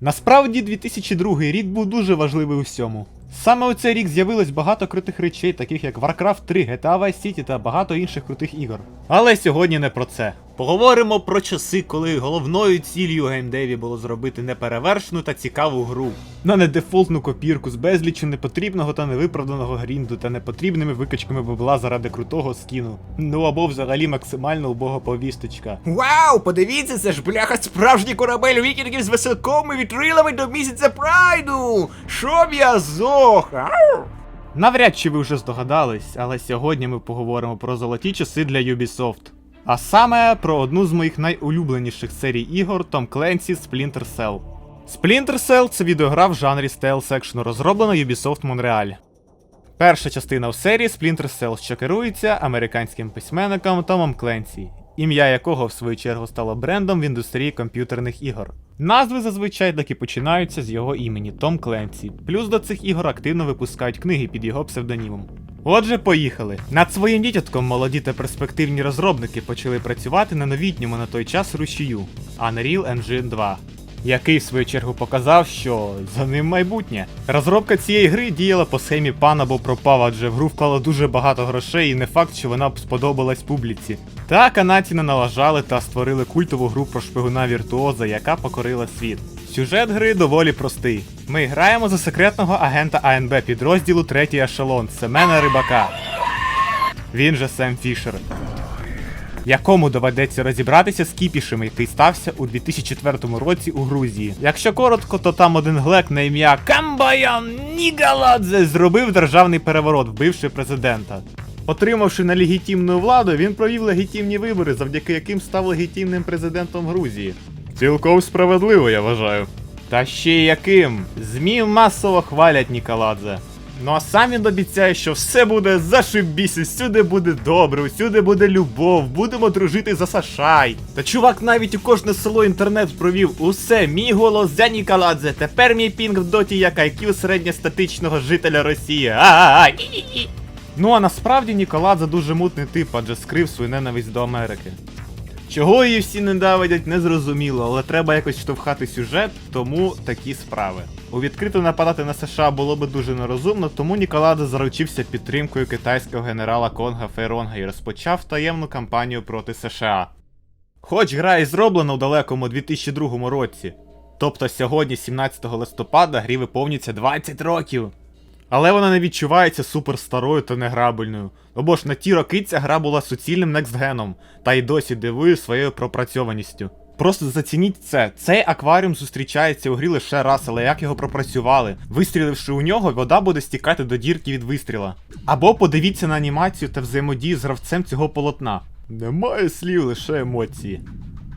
Насправді 2002 рік був дуже важливий у всьому. Саме у цей рік з'явилось багато крутих речей, таких як Warcraft 3, GTA Vice City та багато інших крутих ігор. Але сьогодні не про це. Поговоримо про часи, коли головною ціллю геймдеві було зробити неперевершену та цікаву гру. На не дефолтну копірку з безліччю непотрібного та невиправданого грінду та непотрібними викачками бабла заради крутого скіну. Ну або взагалі максимально убога повісточка. Вау, подивіться, це ж бляха справжній корабель вікінгів з веселком вітрилами до місяця прайду! Щоб я зох! Навряд чи ви вже здогадались, але сьогодні ми поговоримо про золоті часи для Ubisoft. А саме про одну з моїх найулюбленіших серій ігор Tom Clancy's Splinter Cell. Splinter Cell це відеогра в жанрі стелс екшну, розроблена Ubisoft Montreal. Перша частина в серії Splinter Cell, що керується американським письменником Томом Кленсі, ім'я якого в свою чергу стало брендом в індустрії комп'ютерних ігор. Назви зазвичай так і починаються з його імені Том Кленсі. Плюс до цих ігор активно випускають книги під його псевдонімом. Отже, поїхали. Над своїм дітятком молоді та перспективні розробники почали працювати на новітньому на той час рушію Unreal Engine 2 який в свою чергу показав, що за ним майбутнє. Розробка цієї гри діяла по схемі пан або пропав, адже в гру вклало дуже багато грошей, і не факт, що вона б сподобалась публіці. Та канадці не налажали та створили культову гру про шпигуна віртуоза, яка покорила світ. Сюжет гри доволі простий. Ми граємо за секретного агента АНБ підрозділу третій ешелон Семена Рибака. Він же Сем Фішер якому доведеться розібратися з кіпішем, який стався у 2004 році у Грузії. Якщо коротко, то там один глек на ім'я Камбаян Нігаладзе зробив державний переворот, вбивши президента. Отримавши нелегітимну владу, він провів легітимні вибори, завдяки яким став легітимним президентом Грузії. Цілком справедливо, я вважаю. Та ще яким? ЗМІ масово хвалять Ніколадзе. Ну а сам він обіцяє, що все буде зашибісь, усюди буде добре, усюди буде любов, будемо дружити за Сашай. Та чувак навіть у кожне село інтернет провів усе, мій голос за Ніколадзе, тепер мій пінг в доті як IQ середньостатичного жителя Росії. А-а-а! Ну а насправді Ніколадзе дуже мутний тип, адже скрив свою ненависть до Америки. Чого її всі ненавидять, не зрозуміло, але треба якось штовхати сюжет, тому такі справи. У відкрито нападати на США було би дуже нерозумно, тому Ніколадзе заручився підтримкою китайського генерала Конга Фейронга і розпочав таємну кампанію проти США. Хоч гра і зроблена у далекому 2002 році, тобто сьогодні, 17 листопада, грі виповнюється 20 років. Але вона не відчувається супер старою та неграбельною. Або ж на ті роки ця гра була суцільним некстгеном, та й досі дивує своєю пропрацьованістю. Просто зацініть це. Цей акваріум зустрічається у грі лише раз, але як його пропрацювали. Вистріливши у нього, вода буде стікати до дірки від вистріла. Або подивіться на анімацію та взаємодію з гравцем цього полотна. Немає слів, лише емоції.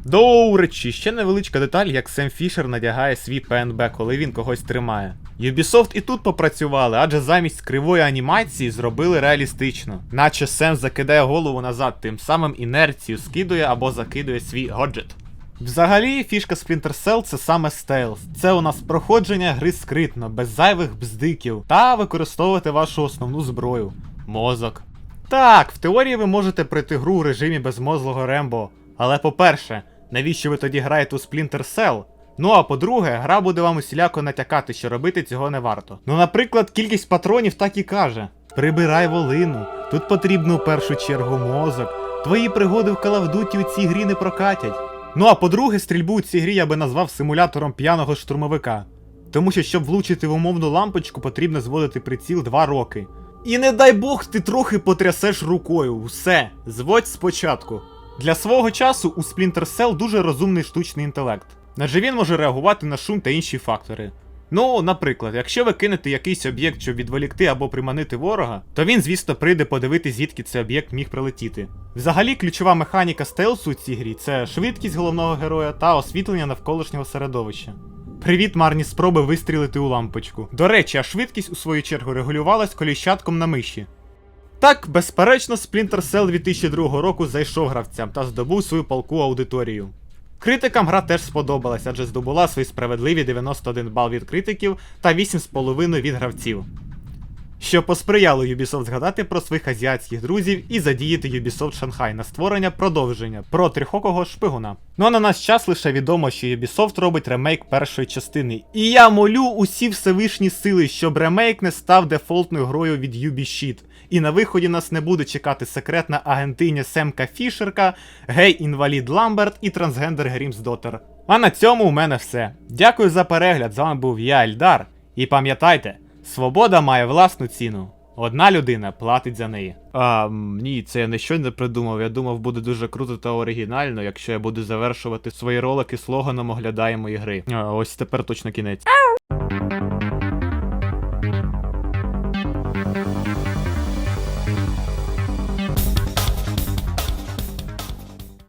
До речі, ще невеличка деталь, як Сем Фішер надягає свій ПНБ, коли він когось тримає. Ubisoft і тут попрацювали, адже замість кривої анімації зробили реалістично. Наче Сем закидає голову назад, тим самим інерцію скидує або закидує свій годжет. Взагалі, фішка Splinter Cell це саме стейлс. Це у нас проходження гри скритно, без зайвих бздиків, та використовувати вашу основну зброю мозок. Так, в теорії ви можете пройти гру у режимі безмозлого Рембо. Але по-перше, навіщо ви тоді граєте у Splinter Cell? Ну а по-друге, гра буде вам усіляко натякати, що робити цього не варто. Ну, наприклад, кількість патронів так і каже: прибирай волину, тут потрібно в першу чергу мозок. Твої пригоди в Duty у цій грі не прокатять. Ну а по-друге, стрільбу у цій грі я би назвав симулятором п'яного штурмовика. Тому що, щоб влучити в умовну лампочку, потрібно зводити приціл 2 роки. І не дай Бог, ти трохи потрясеш рукою. Все, зводь спочатку. Для свого часу у Splinter Cell дуже розумний штучний інтелект. Адже він може реагувати на шум та інші фактори. Ну, наприклад, якщо ви кинете якийсь об'єкт, щоб відволікти або приманити ворога, то він, звісно, прийде подивитись, звідки цей об'єкт міг прилетіти. Взагалі, ключова механіка стелсу у цій грі це швидкість головного героя та освітлення навколишнього середовища. Привіт, марні спроби вистрілити у лампочку. До речі, а швидкість у свою чергу регулювалась коліщатком на миші. Так, безперечно, Splinter Cell 2002 року зайшов гравцям та здобув свою палку аудиторію. Критикам гра теж сподобалась, адже здобула свої справедливі 91 бал від критиків та 8,5 від гравців. що посприяло Ubisoft згадати про своїх азіатських друзів і задіяти Ubisoft Шанхай на створення продовження про трихокого шпигуна. Ну а на наш час лише відомо, що Ubisoft робить ремейк першої частини. І я молю усі всевишні сили, щоб ремейк не став дефолтною грою від Ubisoft. І на виході нас не буде чекати секретна агентиня Семка Фішерка, гей-інвалід Ламберт і трансгендер Грімсдотер. А на цьому у мене все. Дякую за перегляд. З вами був я, Ельдар. І пам'ятайте, свобода має власну ціну. Одна людина платить за неї. А, ні, це я не щойно придумав. Я думав, буде дуже круто та оригінально, якщо я буду завершувати свої ролики слоганом оглядаємо ігри. А, ось тепер точно кінець.